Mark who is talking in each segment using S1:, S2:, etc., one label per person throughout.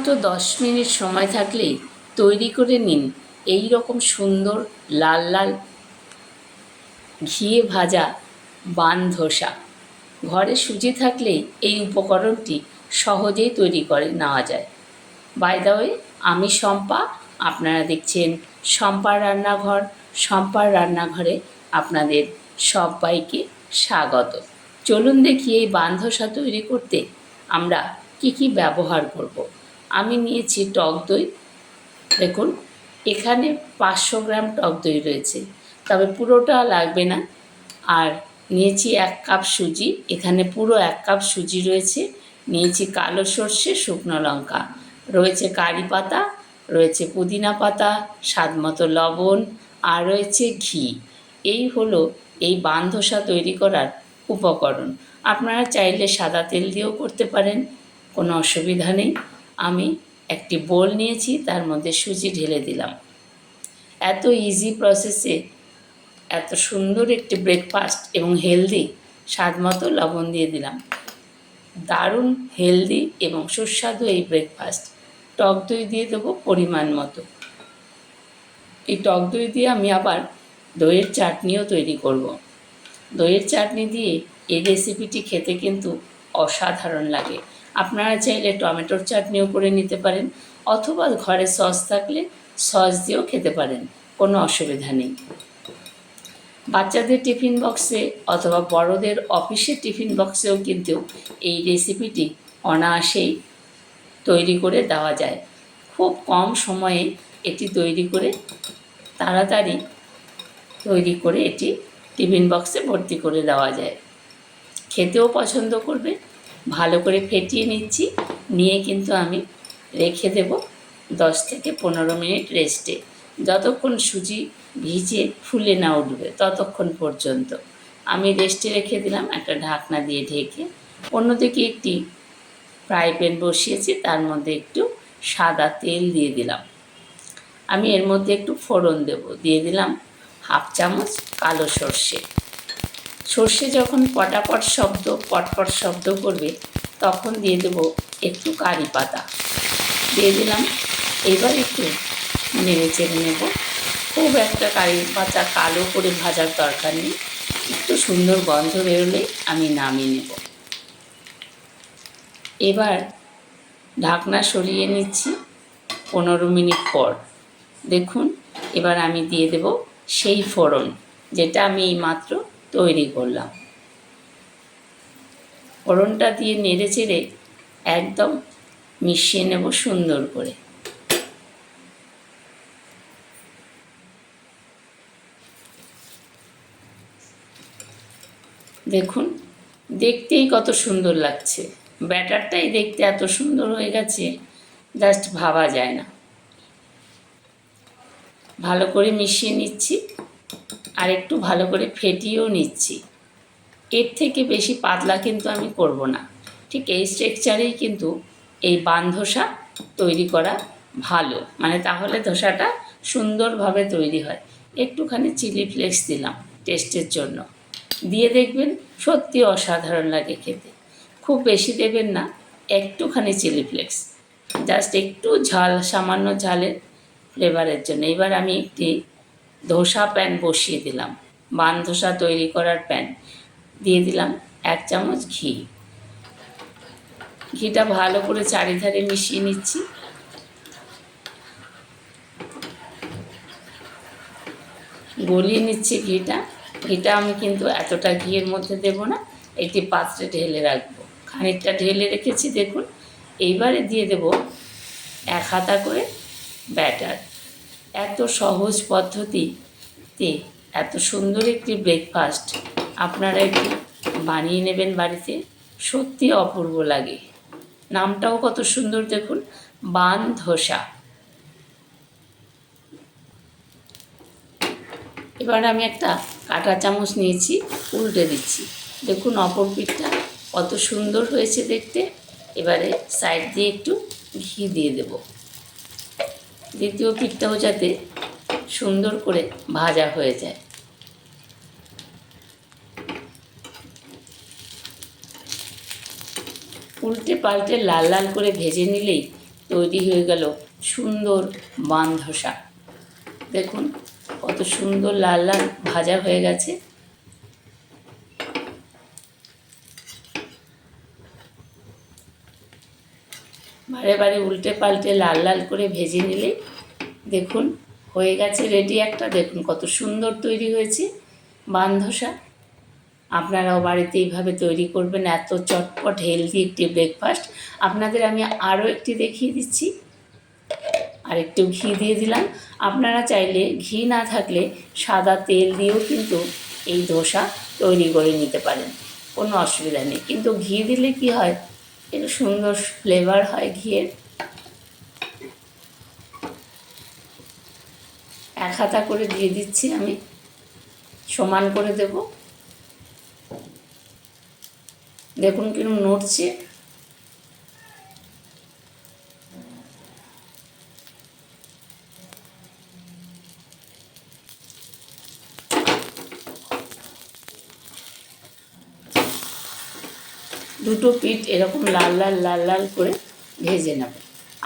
S1: মাত্র দশ মিনিট সময় থাকলেই তৈরি করে নিন এই রকম সুন্দর লাল লাল ঘিয়ে ভাজা বান ধোসা। ঘরে সুজি থাকলেই এই উপকরণটি সহজেই তৈরি করে নেওয়া যায়। বাই দ্য ওয়ে আমি শম্পা, আপনারা দেখছেন শম্পার রান্নাঘর। শম্পার রান্নাঘরে আপনাদের সবাইকে স্বাগত। চলুন দেখি এই বান্ধসা তৈরি করতে আমরা কি কি ব্যবহার করব। আমি নিয়েছি টক দই। দেখুন, এখানে পাঁচশো গ্রাম টক দই রয়েছে। তবে পুরোটা লাগবে না। আর নিয়েছি এক কাপ সুজি। এখানে পুরো এক কাপ সুজি রয়েছে। নিয়েছি কালো সর্ষে, শুকনো লঙ্কা। রয়েছে কারি পাতা, রয়েছে পুদিনা পাতা, স্বাদ মতো লবণ, আর রয়েছে ঘি। এই হলো এই বান্ধসা তৈরি করার উপকরণ। আপনারা চাইলে সাদা তেল দিয়েও করতে পারেন, কোনো অসুবিধা নেই। আমি একটি বোল নিয়েছি, তার মধ্যে সুজি ঢেলে দিলাম। এত ইজি প্রসেসে এত সুন্দর একটি ব্রেকফাস্ট এবং হেলদি স্বাদ মতো লবণ দিয়ে দিলাম। দারুণ হেলদি এবং সুস্বাদু এই ব্রেকফাস্ট টক দই দিয়ে দেবো পরিমাণ মতো। এই টক দই দিয়ে আমি আবার দইয়ের চাটনিও তৈরি করব। দইয়ের চাটনি দিয়ে এই রেসিপিটি খেতে কিন্তু অসাধারণ লাগে। আপনারা চাইলে টমেটোর চাটনিও করে নিতে পারেন অথবা ঘরে সস থাকলে সস দিয়েও খেতে পারেন, কোনো অসুবিধা নেই। বাচ্চাদের টিফিন বক্সে অথবা বড়দের অফিসের টিফিন বক্সেও কিন্তু এই রেসিপিটি অনায়াসেই তৈরি করে দেওয়া যায়। খুব কম সময়ে এটি তৈরি করে, তাড়াতাড়ি তৈরি করে এটি টিফিন বক্সে ভর্তি করে দেওয়া যায়। খেতেও পছন্দ করবে ভালো করে ফেটিয়ে নিচ্ছি। নিয়ে কিন্তু আমি রেখে দেব দশ থেকে পনেরো মিনিট রেস্টে। যতক্ষণ সুজি ভিজে ফুলে না উঠবে ততক্ষণ পর্যন্ত। আমি রেস্টে রেখে দিলাম একটা ঢাকনা দিয়ে ঢেকে। অন্যদিকে একটি ফ্রাই প্যান বসিয়েছি, তার মধ্যে একটু সাদা তেল দিয়ে দিলাম। আমি এর মধ্যে একটু ফোড়ন দেব। দিয়ে দিলাম হাফ চামচ কালো সর্ষে। সর্ষে যখন পটাপট শব্দ, পটপট শব্দ করবে, তখন দিয়ে দেব একটু কারি পাতা। দিয়ে দিলাম। এবার একটু নেড়ে চেড়ে নেব। খুব একটা কারি পাতা কালো করে ভাজার দরকার নেই। একটু সুন্দর গন্ধ বেরোলে আমি নামিয়ে নেব। এবার ঢাকনা সরিয়ে নিচ্ছি পনেরো মিনিট পর। দেখুন, এবার আমি দিয়ে দেব সেই ফোড়ন, যেটা আমি মাত্র তৈরি করলাম। ফোড়নটা দিয়ে নেড়ে চেড়ে একদম মিশিয়ে নেব সুন্দর করে। দেখুন, দেখতেই কত সুন্দর লাগছে। ব্যাটারটাই দেখতে এত সুন্দর হয়ে গেছে, জাস্ট ভাবা যায় না। ভালো করে মিশিয়ে নিচ্ছি। আর একটু ভালো করে ফেটিয়েও নিচ্ছি। এর থেকে বেশি পাতলা কিন্তু আমি করব না। ঠিক এই স্ট্রেকচারেই কিন্তু এই বান ধোসা তৈরি করা ভালো। মানে তাহলে ধোসাটা সুন্দরভাবে তৈরি হয়। একটুখানি চিলি ফ্লেক্স দিলাম টেস্টের জন্য। দিয়ে দেখবেন সত্যি অসাধারণ লাগে খেতে। খুব বেশি দেবেন না, একটুখানি চিলি ফ্লেক্স জাস্ট একটু ঝাল, সামান্য ঝালের ফ্লেভারের জন্য। এবার আমি একটি ধোসা প্যান বসিয়ে দিলাম। বান ধোসা তৈরি করার প্যান। দিয়ে দিলাম এক চামচ ঘি। ঘিটা ভালো করে চারিধারে মিশিয়ে নিচ্ছি। গলিয়ে নিচ্ছি ঘিটা। ঘিটা আমি কিন্তু এতটা ঘিয়ের মধ্যে দেব না, একটি পাত্রে ঢেলে রাখব। খানিকটা ঢেলে রেখেছি, দেখুন। এইবারে দিয়ে দেব এক হাতা করে ব্যাটার। এত সহজ পদ্ধতিতে এত সুন্দর একটি ব্রেকফাস্ট আপনারা একটু বানিয়ে নেবেন বাড়িতে, সত্যি অপূর্ব লাগে। নামটাও কত সুন্দর দেখুন বান ধোসা এবার আমি একটা কাঁটা চামচ নিয়েছি, উল্টে দিচ্ছি। দেখুন অপর পিঠটা কত সুন্দর হয়েছে দেখতে। এবারে সাইড দিয়ে একটু ঘি দিয়ে দেব। দ্বিতীয় পিঠটাও যাতে সুন্দর করে ভাজা হয়ে যায়। উল্টে পাল্টে লাল লাল করে ভেজে নিলেই তৈরি হয়ে গেল সুন্দর বান ধোসা দেখুন, কত সুন্দর লাল লাল ভাজা হয়ে গেছে। বারে বারে উল্টে পাল্টে লাল লাল করে ভেজে নিলে, দেখুন, হয়ে গেছে রেডি একটা। দেখুন কত সুন্দর তৈরি হয়েছে বান ধোসা আপনারাও বাড়িতে এইভাবে তৈরি করবেন, এত চটপট হেলদি একটি ব্রেকফাস্ট আপনাদের আমি আরও একটি দেখিয়ে দিচ্ছি। আর একটু ঘি দিয়ে দিলাম। আপনারা চাইলে ঘি না থাকলে সাদা তেল দিয়েও কিন্তু এই ধোসা তৈরি করে নিতে পারেন। কোনো অসুবিধা নেই। কিন্তু ঘি দিলে কি হয়? একটু সুন্দর ফ্লেভার হয় ঘিয়ের। এক হাতা করে দিয়ে দিচ্ছি আমি। সমান করে দেব। দেখুন কিরম নড়ছে। দুটো পিঠ এরকম লাল লাল লাল লাল করে ভেজে নেব।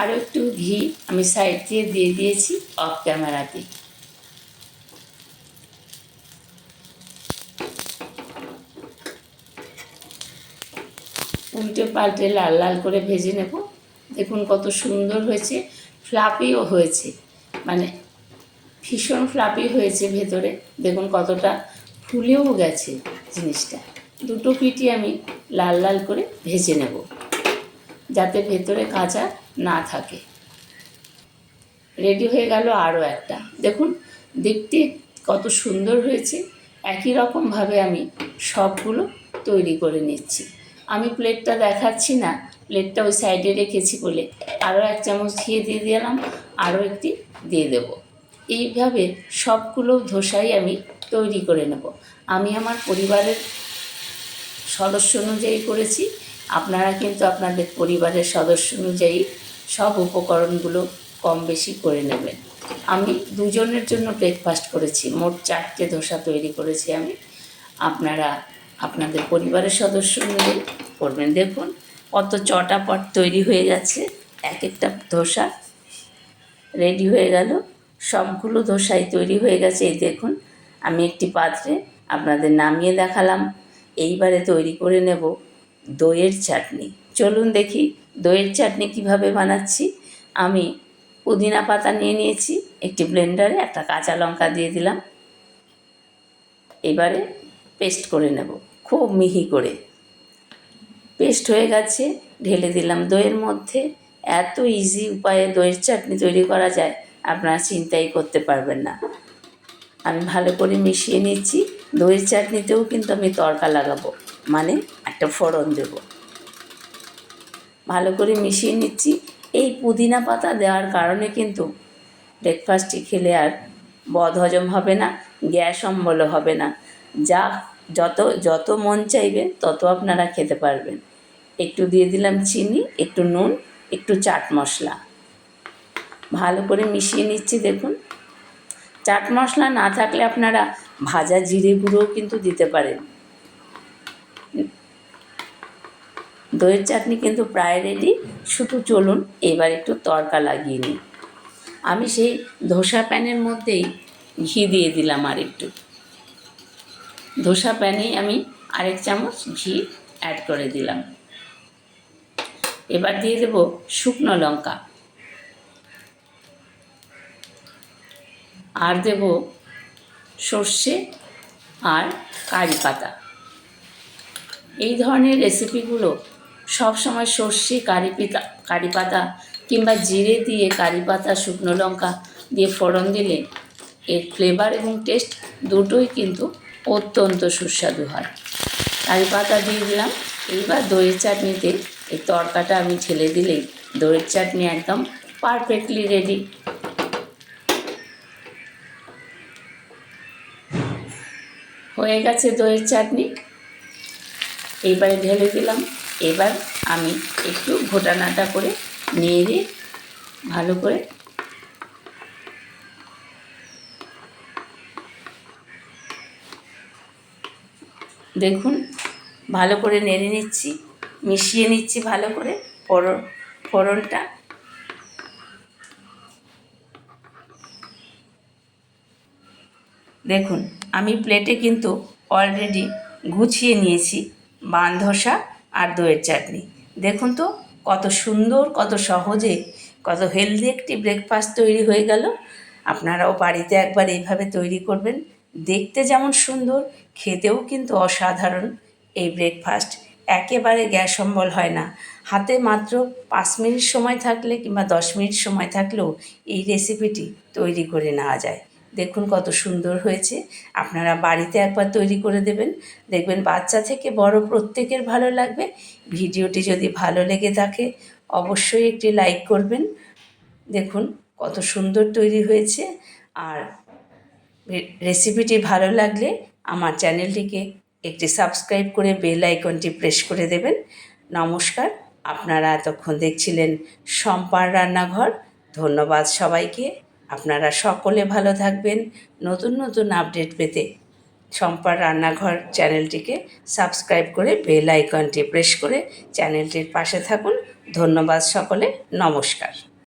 S1: আরও একটু ঘি আমি সাইড দিয়ে দিয়ে দিয়েছি অফ ক্যামেরাতে উল্টে পাল্টে লাল লাল করে ভেজে নেব। দেখুন কত সুন্দর হয়েছে ফ্লাপিও হয়েছে। মানে ভীষণ ফ্লাপি হয়েছে ভেতরে। দেখুন কতটা ফুলেও গেছে জিনিসটা। দুটো পিঠই আমি লাল লাল করে ভেজে নেব, যাতে ভেতরে কাঁচা না থাকে। রেডি হয়ে গেল আরও একটা। দেখুন, দেখতে কত সুন্দর হয়েছে। একই রকমভাবে আমি সবগুলো তৈরি করে নিচ্ছি। আমি প্লেটটা দেখাচ্ছি না, প্লেটটা ওই সাইডে রেখেছি বলে। আরও এক চামচ ঘিয়ে দিয়ে দিলাম, আরও একটি দিয়ে দেব। এইভাবে সবগুলো ধোসাই আমি তৈরি করে নেব। আমি আমার পরিবারের সদস্য অনুযায়ী করেছি। আপনারা কিন্তু আপনাদের পরিবারের সদস্য অনুযায়ী সব উপকরণগুলো কম বেশি করে নেবেন। আমি দুজনের জন্য ব্রেকফাস্ট করেছি। মোট চারটে ধোসা তৈরি করেছি আমি। আপনারা আপনাদের পরিবারের সদস্য অনুযায়ী করবেন। দেখুন কত চটা পট তৈরি হয়ে গেছে এক একটা ধোসা রেডি হয়ে গেল। সবগুলো ধোসাই তৈরি হয়ে গেছে। এই দেখুন, আমি একটি পাত্রে আপনাদের নামিয়ে দেখালাম। এইবারে তৈরি করে নেব দইয়ের চাটনি। চলুন দেখি দইয়ের চাটনি কীভাবে বানাচ্ছি। আমি পুদিনা পাতা নিয়ে নিয়েছি, একটি ব্লেন্ডারে একটা কাঁচা লঙ্কা দিয়ে দিলাম। এবারে পেস্ট করে নেব, খুব মিহি করে। পেস্ট হয়ে গেছে, ঢেলে দিলাম দইয়ের মধ্যে। এত ইজি উপায়ে দইয়ের চাটনি তৈরি করা যায়, আপনারা চিন্তাই করতে পারবেন না। আমি ভালো করে মিশিয়ে নিচ্ছি। দইয়ের চাটনিতেও কিন্তু আমি তড়কা লাগাবো। মানে একটা ফোড়ন দেব। ভালো করে মিশিয়ে নিচ্ছি। এই পুদিনা পাতা দেওয়ার কারণে কিন্তু ব্রেকফাস্টটি খেলে আর বদ হজম হবে না, গ্যাস অম্বল হবে না। যা যত যত মন চাইবে, তত আপনারা খেতে পারবেন। একটু দিয়ে দিলাম চিনি, একটু নুন, একটু চাট মশলা। ভালো করে মিশিয়ে নিচ্ছি, দেখুন। চাট মশলা না থাকলে আপনারা ভাজা জিরে গুঁড়োও কিন্তু দিতে পারেন। দইয়ের চাটনি কিন্তু প্রায় রেডি শুধু চলুন, এবার একটু তড়কা লাগিয়ে নিই। আমি সেই ধোসা প্যানের মধ্যেই ঘি দিয়ে দিলাম আর একটু। ধোসা প্যানেই আমি আরেক চামচ ঘি অ্যাড করে দিলাম। এবার দিয়ে দেব শুকনো লঙ্কা। আর দেব সর্ষে আর কারি পাতা। এই ধরনের রেসিপিগুলো সবসময় সর্ষে, কারি পিতা, কারি পাতা কিংবা জিরে দিয়ে কারি পাতা, শুকনো লঙ্কা দিয়ে ফোড়ন দিলে এর ফ্লেভার এবং টেস্ট দুটোই কিন্তু অত্যন্ত সুস্বাদু হয়। কারি পাতা দিয়ে দিলাম। এইবার দইয়ের চাটনিতে এই তরকাটা আমি ঢেলে দিলেই দইয়ের চাটনি একদম পারফেক্টলি রেডি হয়ে গেছে দইয়ের চাটনি। এইবারে ঢেলে দিলাম। এবার আমি একটু ঘোটানাটা করে নিয়ে দিয়ে ভালো করে দেখুন, ভালো করে নেড়ে নিচ্ছি, মিশিয়ে নিচ্ছি ভালো করে ফোড়ন ফোড়নটা। দেখুন আমি প্লেটে কিন্তু অলরেডি গুছিয়ে নিয়েছি বান ধসা আর দইয়ের চাটনি। দেখুন তো, কত সুন্দর, কত সহজে, কত হেলদি একটি ব্রেকফাস্ট তৈরি হয়ে গেল। আপনারাও বাড়িতে একবার এইভাবে তৈরি করবেন। দেখতে যেমন সুন্দর, খেতেও কিন্তু অসাধারণ এই ব্রেকফাস্ট একেবারে গ্যাস অম্বল হয় না। হাতে মাত্র পাঁচ মিনিট সময় থাকলে কিংবা দশ মিনিট সময় থাকলেও এই রেসিপিটি তৈরি করে নেওয়া যায়। দেখুন কত সুন্দর হয়েছে। আপনারা বাড়িতে একবার তৈরি করে দেবেন। দেখবেন বাচ্চা থেকে বড় প্রত্যেকের ভালো লাগবে। ভিডিওটি যদি ভালো লেগে থাকে, অবশ্যই একটি লাইক করবেন। দেখুন কত সুন্দর তৈরি হয়েছে। আর রেসিপিটি ভালো লাগলে আমার চ্যানেলটিকে একটি সাবস্ক্রাইব করে বেল আইকনটি প্রেস করে দেবেন। নমস্কার, আপনারা এতক্ষণ দেখছিলেন সম্পার রান্নাঘর। ধন্যবাদ সবাইকে। আপনারা সকলে ভালো থাকবেন। নতুন নতুন আপডেট পেতে সম্পার রান্নাঘর চ্যানেলটিকে সাবস্ক্রাইব করে বেল আইকনটি প্রেস করে চ্যানেলটির পাশে থাকুন। ধন্যবাদ সকলে। নমস্কার।